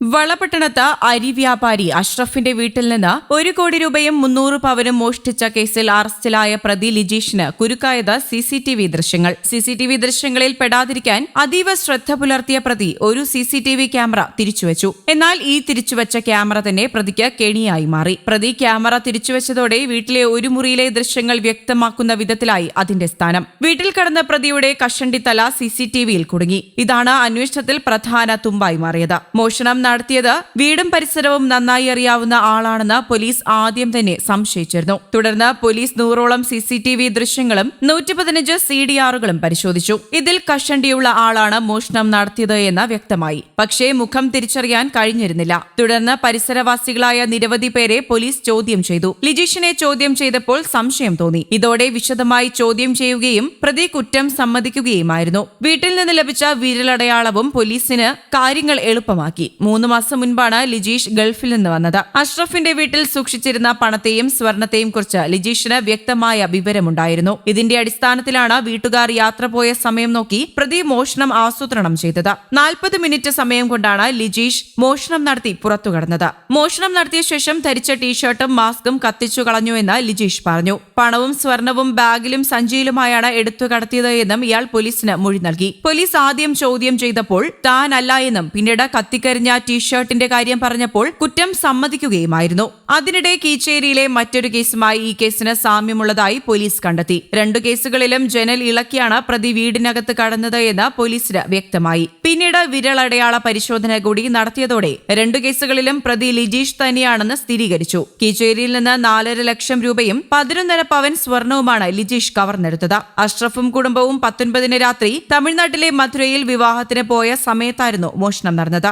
വളപട്ടണത്ത് അരി വ്യാപാരി അഷ്റഫിന്റെ വീട്ടിൽ നിന്ന് ഒരു കോടി രൂപയും മുന്നൂറ് പവനും മോഷ്ടിച്ച കേസിൽ അറസ്റ്റിലായ പ്രതി ലിജീഷിന് കുരുക്കായത് സിസിടിവി ദൃശ്യങ്ങൾ. സിസിടിവി ദൃശ്യങ്ങളിൽ പെടാതിരിക്കാൻ അതീവ ശ്രദ്ധ പുലർത്തിയ പ്രതി ഒരു സിസിടിവി ക്യാമറ തിരിച്ചുവച്ചു. എന്നാൽ ഈ തിരിച്ചുവച്ച ക്യാമറ തന്നെ പ്രതിക്ക് കെണിയായി മാറി. പ്രതി ക്യാമറ തിരിച്ചുവച്ചതോടെ വീട്ടിലെ ഒരു മുറിയിലെ ദൃശ്യങ്ങൾ വ്യക്തമാക്കുന്ന വിധത്തിലായി അതിന്റെ സ്ഥാനം. വീട്ടിൽ കടന്ന പ്രതിയുടെ കഷണ്ടിത്തല സിസിടിവിയിൽ കുടുങ്ങി. ഇതാണ് അന്വേഷണത്തിൽ പ്രധാന തുമ്പായി മാറിയത്. മോഷണം നടത്തിയത് വീടും പരിസരവും നന്നായി അറിയാവുന്ന ആളാണെന്ന് പോലീസ് ആദ്യം തന്നെ സംശയിച്ചിരുന്നു. തുടർന്ന് പോലീസ് നൂറോളം സി സി ടി വി ദൃശ്യങ്ങളും നൂറ്റി പതിനഞ്ച് സി ഡി ആറുകളും പരിശോധിച്ചു. ഇതിൽ കഷണ്ടിയുള്ള ആളാണ് മോഷണം നടത്തിയത് എന്ന് വ്യക്തമായി. പക്ഷേ മുഖം തിരിച്ചറിയാൻ കഴിഞ്ഞിരുന്നില്ല. തുടർന്ന് പരിസരവാസികളായ നിരവധി പേരെ പോലീസ് ചോദ്യം ചെയ്തു. ലിജീഷിനെ ചോദ്യം ചെയ്തപ്പോൾ സംശയം തോന്നി. ഇതോടെ വിശദമായി ചോദ്യം ചെയ്യുകയും പ്രതി കുറ്റം സമ്മതിക്കുകയുമായിരുന്നു. വീട്ടിൽ നിന്ന് ലഭിച്ച വിരലടയാളവും പോലീസിന് കാര്യങ്ങൾ എളുപ്പമാക്കി. മൂന്ന് മാസം മുൻപാണ് ലിജീഷ് ഗൾഫിൽ നിന്ന് വന്നത്. അഷ്റഫിന്റെ വീട്ടിൽ സൂക്ഷിച്ചിരുന്ന പണത്തെയും സ്വർണത്തെയും കുറിച്ച് ലിജീഷിന് വ്യക്തമായ വിവരമുണ്ടായിരുന്നു. ഇതിന്റെ അടിസ്ഥാനത്തിലാണ് വീട്ടുകാർ യാത്ര പോയ സമയം നോക്കി പ്രതി മോഷണം ആസൂത്രണം ചെയ്തത്. നാൽപ്പത് മിനിറ്റ് സമയം കൊണ്ടാണ് ലിജീഷ് മോഷണം നടത്തി പുറത്തു കടന്നത്. മോഷണം നടത്തിയ ശേഷം ധരിച്ച ടീഷർട്ടും മാസ്കും കത്തിച്ചു കളഞ്ഞു എന്ന് ലിജീഷ് പറഞ്ഞു. പണവും സ്വർണവും ബാഗിലും സഞ്ചിയിലുമായാണ് എടുത്തു കടത്തിയത് എന്നും ഇയാൾ പോലീസിന് മൊഴി നൽകി. പോലീസ് ആദ്യം ചോദ്യം ചെയ്തപ്പോൾ താനല്ല എന്നും പിന്നീട് കത്തിക്കരിഞ്ഞ ടീഷർട്ടിന്റെ കാര്യം പറഞ്ഞപ്പോൾ കുറ്റം സമ്മതിക്കുകയുമായിരുന്നു. അതിനിടെ കീച്ചേരിയിലെ മറ്റൊരു കേസുമായി ഈ കേസിന് സാമ്യമുള്ളതായി പോലീസ് കണ്ടെത്തി. രണ്ടു കേസുകളിലും ജനൽ ഇളക്കിയാണ് പ്രതി വീടിനകത്ത് കടന്നത് എന്ന് പോലീസിന് വ്യക്തമായി. പിന്നീട് വിരളടയാള പരിശോധന കൂടി നടത്തിയതോടെ രണ്ടു കേസുകളിലും പ്രതി ലിജീഷ് തന്നെയാണെന്ന് സ്ഥിരീകരിച്ചു. കീച്ചേരിയിൽ നിന്ന് നാലര ലക്ഷം രൂപയും പതിനൊന്നര പവൻ സ്വർണവുമാണ് ലിജീഷ് കവർന്നെടുത്തത്. അഷ്റഫും കുടുംബവും പത്തൊൻപതിന് രാത്രി തമിഴ്നാട്ടിലെ മധുരയിൽ വിവാഹത്തിന് പോയ സമയത്തായിരുന്നു മോഷണം നടന്നത്.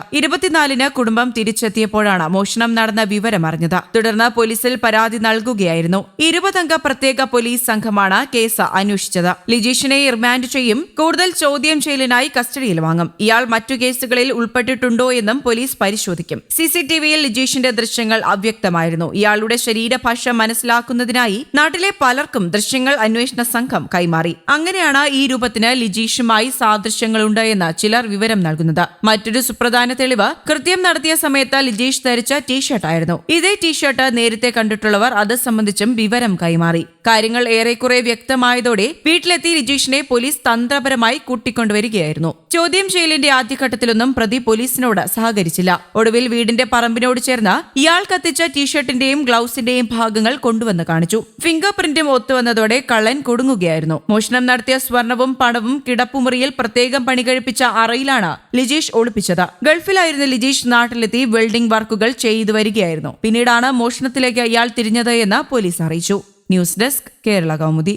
ഇരുപത്തിനാലിന് കുടുംബം തിരിച്ചെത്തിയപ്പോഴാണ് മോഷണം നടന്ന വിവരം അറിഞ്ഞത്. തുടർന്ന് പോലീസിൽ പരാതി നൽകുകയായിരുന്നു. ഇരുപതംഗ പ്രത്യേക പോലീസ് സംഘമാണ് കേസ് അന്വേഷിച്ചത്. ലിജീഷിനെ റിമാൻഡ് ചെയ്യും. കൂടുതൽ ചോദ്യം ചെയ്യലിനായി കസ്റ്റഡിയിൽ വാങ്ങും. ഇയാൾ മറ്റു കേസുകളിൽ ഉൾപ്പെട്ടിട്ടുണ്ടോ എന്നും പോലീസ് പരിശോധിക്കും. സിസിടിവിയിൽ ലിജീഷിന്റെ ദൃശ്യങ്ങൾ അവ്യക്തമായിരുന്നു. ഇയാളുടെ ശരീരഭാഷ മനസ്സിലാക്കുന്നതിനായി നാട്ടിലെ പലർക്കും ദൃശ്യങ്ങൾ അന്വേഷണ സംഘം കൈമാറി. അങ്ങനെയാണ് ഈ രൂപത്തിന് ലിജീഷുമായി സാദൃശ്യങ്ങളുണ്ട് എന്ന് ചിലർ വിവരം നൽകുന്നത്. മറ്റൊരു സുപ്രധാന തെളിവ് കൃത്യം നടത്തിയ സമയത്ത് ലിജീഷ് ധരിച്ച ടീഷർട്ടായിരുന്നു ഇതേ ടീഷർട്ട് നേരത്തെ കണ്ടിട്ടുള്ളവർ അത് സംബന്ധിച്ചും വിവരം കൈമാറി. കാര്യങ്ങൾ ഏറെക്കുറെ വ്യക്തമായതോടെ വീട്ടിലെത്തി ലിജീഷിനെ പോലീസ് തന്ത്രപരമായി കൂട്ടിക്കൊണ്ടുവരികയായിരുന്നു. ചോദ്യം ചെയ്യലിന്റെ ആദ്യഘട്ടത്തിലൊന്നും പ്രതി പോലീസിനോട് സഹകരിച്ചില്ല. ഒടുവിൽ വീടിന്റെ പറമ്പിനോട് ചേർന്ന് ഇയാൾ കത്തിച്ച ടീഷർട്ടിന്റെയും ഗ്ലൗസിന്റെയും ഭാഗങ്ങൾ കൊണ്ടുവന്ന് കാണിച്ചു. ഫിംഗർ പ്രിന്റും ഒത്തുവന്നതോടെ കള്ളൻ കുടുങ്ങുകയായിരുന്നു. മോഷണം നടത്തിയ സ്വർണവും പണവും കിടപ്പുമുറിയിൽ പ്രത്യേകം പണികഴിപ്പിച്ച അറയിലാണ് ലിജീഷ് ഒളിപ്പിച്ചത്. ഗൾഫിലായിരുന്ന ലിജീഷ് നാട്ടിലെത്തി വെൽഡിംഗ് വർക്കുകൾ ചെയ്തു വരികയായിരുന്നു. പിന്നീടാണ് മോഷണത്തിലേക്ക് അയാൾ തിരിഞ്ഞത് എന്ന് പോലീസ് അറിയിച്ചു. News desk Kerala Kaumudi.